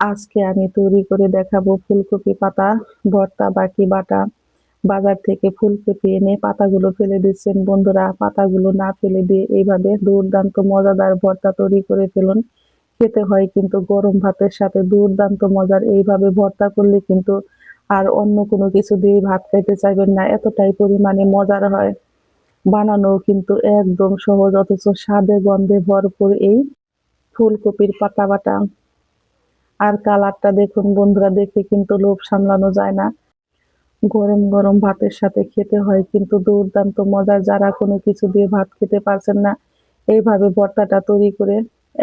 আজকে আমি তৈরি করে দেখাবো ফুলকপি পাতা, ভর্তা, বাকি বাটা। বাজার থেকে ফুলকপি এনে পাতাগুলো ফেলে দিচ্ছেন বন্ধুরা। পাতাগুলো না ফেলে দিয়ে এইভাবে দুর্দান্ত মজাদার ভর্তা তৈরি করে ফেলুন। খেতে হয় কিন্তু গরম ভাতের সাথে দুর্দান্ত মজার। এইভাবে ভর্তা করলে কিন্তু আর অন্য কোনো কিছু দিয়ে ভাত খাইতে চাইবেন না, এতটাই পরিমাণে মজার হয়। বানানো কিন্তু একদম সহজ, অথচ স্বাদে গন্ধে ভরপুর এই ফুলকপির পাতা বাটা। আর কালারটা দেখুন, বন্ধুরা, দেখে কিন্তু লোভ সামলানো যায় না। গরম গরম ভাতের সাথে খেতে হয় কিন্তু দুর্দান্ত মজার। যারা কোনো কিছু দিয়ে ভাত খেতে পারছেন না, এইভাবে ভর্তাটা তৈরি করে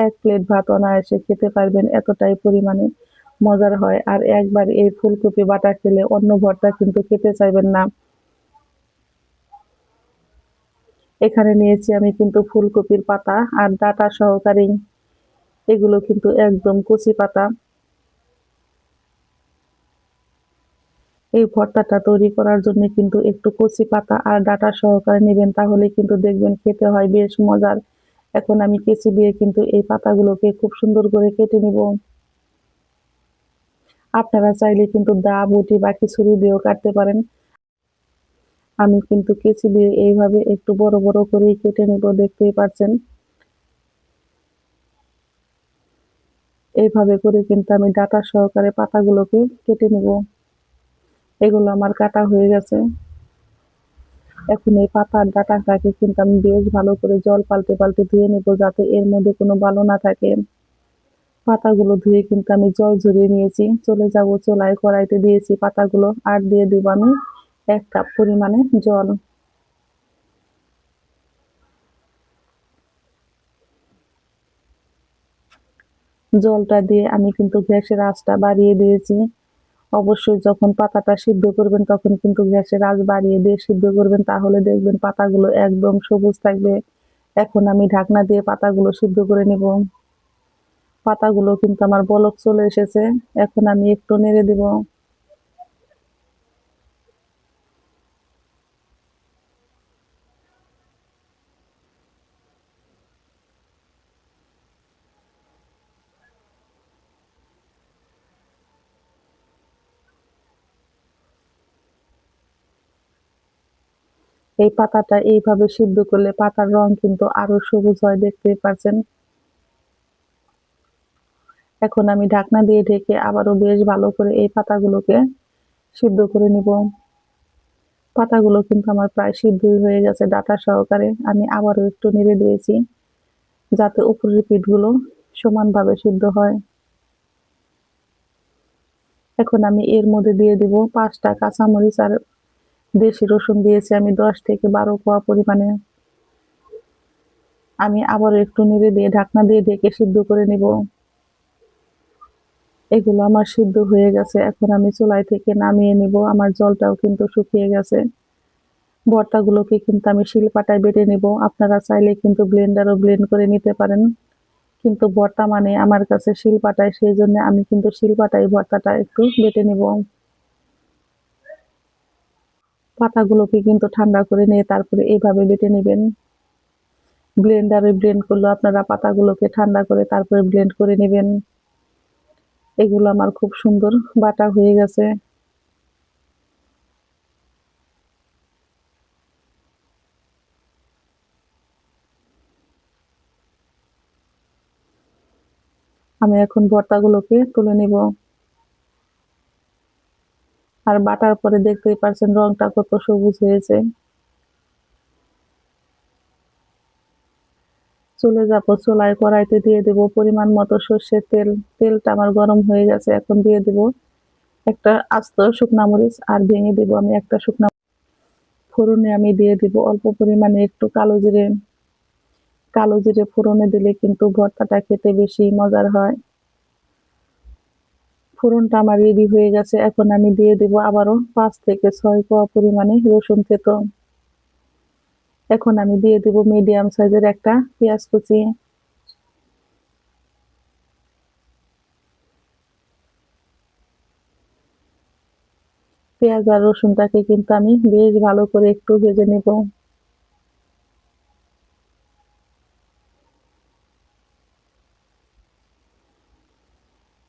এক প্লেট ভাত অনায়াসে খেতে পারবেন এতটাই পরিমাণে মজার হয়। আর একবার এই ফুলকপি বাটা খেলে অন্য ভর্তা কিন্তু খেতে চাইবেন না। এখানে নিয়েছি আমি কিন্তু ফুলকপির পাতা আর ডাটা সহকারী। এগুলো কিন্তু একদম কচি পাতা। এই ভর্তাটা তৈরি করার জন্য কিন্তু একটু কচি পাতা আর ডাটা সহকারে নেবেন, তাহলে কিন্তু দেখবেন খেতে হয় বেশ মজার। এখন আমি কেচি দিয়ে কিন্তু এই পাতাগুলোকে খুব সুন্দর করে কেটে নিব। আপনারা চাইলে কিন্তু দা, বটি বা খিচুড়ি দিয়েও কাটতে পারেন। আমি কিন্তু কেচি দিয়ে এইভাবে একটু বড় বড় করেই কেটে নিব, দেখতেই পাচ্ছেন। এইভাবে করে কিন্তু আমি ডাটা সহকারে পাতাগুলোকে কেটে নিব। এগুলো আমার কাটা হয়ে গেছে। এখন এই পাতার ডাটাটাকে কিন্তু আমি বেশ ভালো করে জল পাল্টে পাল্টে ধুয়ে নেব যাতে এর মধ্যে কোনো বালো না থাকে। পাতাগুলো ধুয়ে কিন্তু আমি জল ঝরিয়ে নিয়েছি। চলে যাব চোলায় কড়াইতে দিয়েছি পাতাগুলো। আর দিয়ে দেব আমি এক কাপ পরিমাণে জল। জলটা দিয়ে আমি কিন্তু গ্যাসের আঁচটা বাড়িয়ে দিয়েছি। অবশ্যই যখন পাতাটা সিদ্ধ করবেন, তখন কিন্তু গ্যাসের আঁচ বাড়িয়ে দিয়ে সিদ্ধ করবেন। তাহলে দেখবেন পাতাগুলো একদম সবুজ থাকবে। এখন আমি ঢাকনা দিয়ে পাতাগুলো সিদ্ধ করে নেব। পাতাগুলো কিন্তু আমার বলক চলে এসেছে। এখন আমি একটু নেড়ে দেব। এই পাতাটা এইভাবে সিদ্ধ করলে পাতার রং কিন্তু আরও সবুজ হয়, দেখতেই পাচ্ছেন এখন আমি ঢাকনা দিয়ে ঢেকে আবারও বেশ ভালো করে এই পাতাগুলোকে সিদ্ধ করে নিব। পাতাগুলো কিন্তু আমার প্রায় সিদ্ধই হয়ে গেছে ডাটা সহকারে। আমি আবারও একটু নেড়ে দিয়েছি যাতে উপরের পিঠগুলো সমানভাবে সিদ্ধ হয়। এখন আমি এর মধ্যে দিয়ে দিব পাঁচটা কাঁচামরিচ আর দেশি রসুন দিয়েছি, আমি দশ থেকে বারো কোয়া পরিমাণে। আমি আবার একটু নেড়ে দিয়ে ঢাকনা দিয়ে ঢেকে সিদ্ধ করে নিব। এগুলো আমার সিদ্ধ হয়ে গেছে, এখন আমি চুলাই থেকে নামিয়ে নিব। আমার জলটাও কিন্তু শুকিয়ে গেছে। ভর্তাগুলোকে কিন্তু আমি শিলপাটায় বেটে নিব। আপনারা চাইলে কিন্তু ব্লেন্ডারও ব্লেন্ড করে নিতে পারেন। কিন্তু ভর্তা মানে আমার কাছে শিলপাটায়, সেই জন্য আমি কিন্তু শিলপাটায় ভর্তাটা একটু বেটে নিব। পাতাগুলোকে কিন্তু ঠান্ডা করে নিয়ে তারপরে এইভাবে বেটে নেবেন। ব্লেন্ডারে ব্লেন্ড করলে আপনারা পাতাগুলোকে ঠান্ডা করে তারপরে ব্লেন্ড করে নেবেন। এগুলো আমার খুব সুন্দর বাটা হয়ে গেছে। আমি এখন ভর্তাগুলোকে তুলে নিব। আর বাটার পরে দেখতেই পারছেন রংটা কত সবুজ হয়েছে। চলে যাব চুলায় কড়াইতে দিয়ে দেব পরিমাণ মতো সর্ষের তেল। তেলটা আমার গরম হয়ে গেছে, এখন দিয়ে দেব একটা আস্ত শুকনা মরিচ আর ভেঙে দেব আমি একটা শুকনা ফোড়নে আমি দিয়ে দিব অল্প পরিমাণে একটু কালো জিরে। কালো জিরে ফোড়নে দিলে কিন্তু ভর্তাটা খেতে বেশি মজার হয়। ফোড়নটা আমার রেডি হয়ে গেছে। এখন আমি দিয়ে দেব আবারও পাঁচ থেকে ছয় কোয়া পরিমাণে রসুন থেতো। এখন আমি দিয়ে দেব মিডিয়াম সাইজের একটা পেঁয়াজ কুচি। পেঁয়াজ আর রসুনটাকে কিন্তু আমি বেশ ভালো করে একটু ভেজে নেব।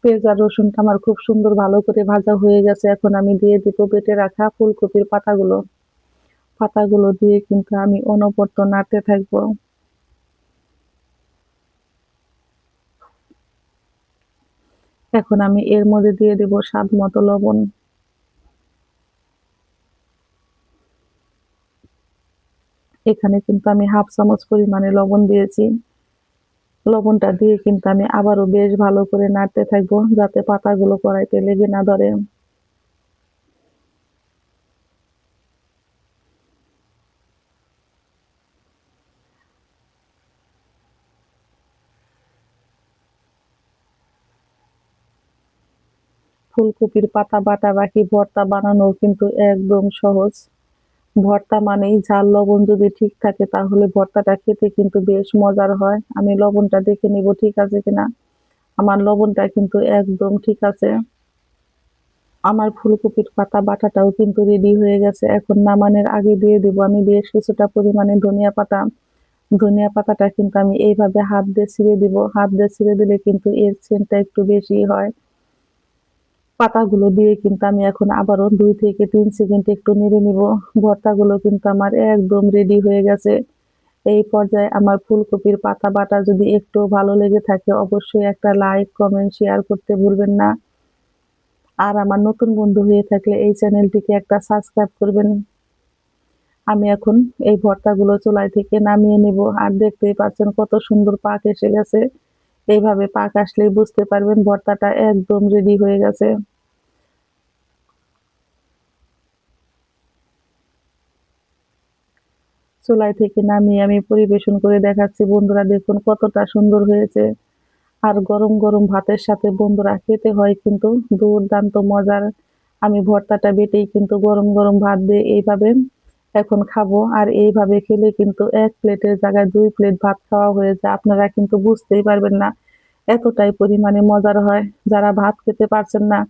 পেঁয়াজ আর রসুনটা আমার খুব সুন্দর ভালো করে ভাজা হয়ে গেছে। এখন আমি দিয়ে দিব বেটে রাখা ফুলকপির পাতাগুলো। পাতাগুলো দিয়ে কিন্তু আমি অনবরত নাড়তে থাকব। এখন আমি এর মধ্যে দিয়ে দেব স্বাদ মতো লবণ। এখানে কিন্তু আমি হাফ চামচ পরিমাণে লবণ দিয়েছি। লবণটা দিয়ে কিন্তু আমি আবারও বেশ ভালো করে নাড়তে থাকব, যাতে পাতাগুলো কড়াইতে লেগে না ধরে। ফুলকপির পাতা বাটা বাকি ভর্তা বানানো কিন্তু একদম সহজ। ভর্তা মানেই ঝাল, লবণ যদি ঠিক থাকে তাহলে ভর্তাটা খেতে কিন্তু বেশ মজার হয়। আমি লবণটা দেখে নিব ঠিক আছে কিনা? আমার লবণটা কিন্তু একদম ঠিক আছে। আমার ফুলকপির পাতা, বাটাটাও কিন্তু রেডি হয়ে গেছে। এখন নামানোর আগে দিয়ে দেব। আমি বেশ কিছুটা পরিমাণে ধনিয়া পাতা। ধনিয়া পাতাটা কিন্তু আমি এইভাবে হাত দিয়ে ছিঁড়ে দিব। হাত দিয়ে ছিঁড়ে দিলে কিন্তু এর সেন্টটা একটু বেশি হয়। পাতাগুলো দিয়ে কিন্তু আমি এখন আবারও দুই থেকে তিন সেকেন্ড একটু নেড়ে নিব। ভর্তাগুলো কিন্তু আমার একদম রেডি হয়ে গেছে। এই পর্যায়ে আমার ফুলকপির পাতা বাটা যদি একটু ভালো লেগে থাকে, অবশ্যই একটা লাইক কমেন্ট শেয়ার করতে ভুলবেন না। আর আমার নতুন বন্ধু হয়ে থাকলে এই চ্যানেলটিকে একটা সাবস্ক্রাইব করবেন। আমি এখন এই ভর্তাগুলো চুলায় থেকে নামিয়ে নেব। আর দেখতেই পাচ্ছেন কত সুন্দর পাক এসে গেছে। এইভাবে পাক আসলেই বুঝতে পারবেন, ভর্তাটা একদম রেডি হয়ে গেছে। চুলাই থেকে নামিয়ে আমি পরিবেশন করে দেখাচ্ছি, বন্ধুরা দেখুন কতটা সুন্দর হয়েছে। আর গরম গরম ভাতের সাথে বন্ধুরা খেতে হয় কিন্তু দুর্দান্ত মজার। আমি ভর্তাটা বেটেই কিন্তু গরম গরম ভাত দিয়ে এইভাবে এখন খাব। আর এইভাবে খেলে কিন্তু এক প্লেটের জায়গায় দুই প্লেট ভাত খাওয়া হয়ে যায়। আপনারা কিন্তু বুঝতেই পারবেন না এতটাই পরিমাণে মজার হয়। যারা ভাত খেতে পারছেন না,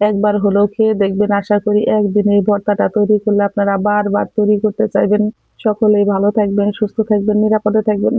একবার হলেও খেয়ে দেখবেন। আশা করি একদিন এই ভর্তাটা তৈরি করলে আপনারা বারবার তৈরি করতে চাইবেন। সকলেই ভালো থাকবেন, সুস্থ থাকবেন, নিরাপদে থাকবেন।